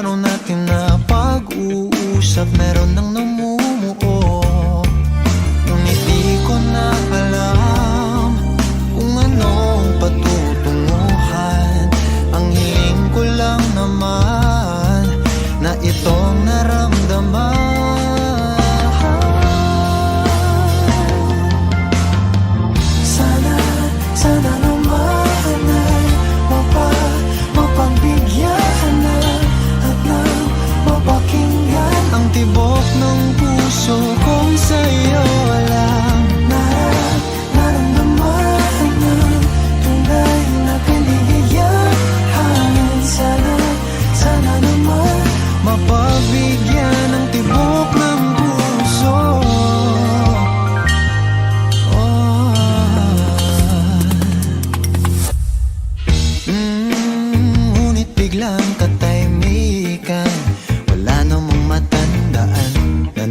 araw natin na pag-uusap. Meron nang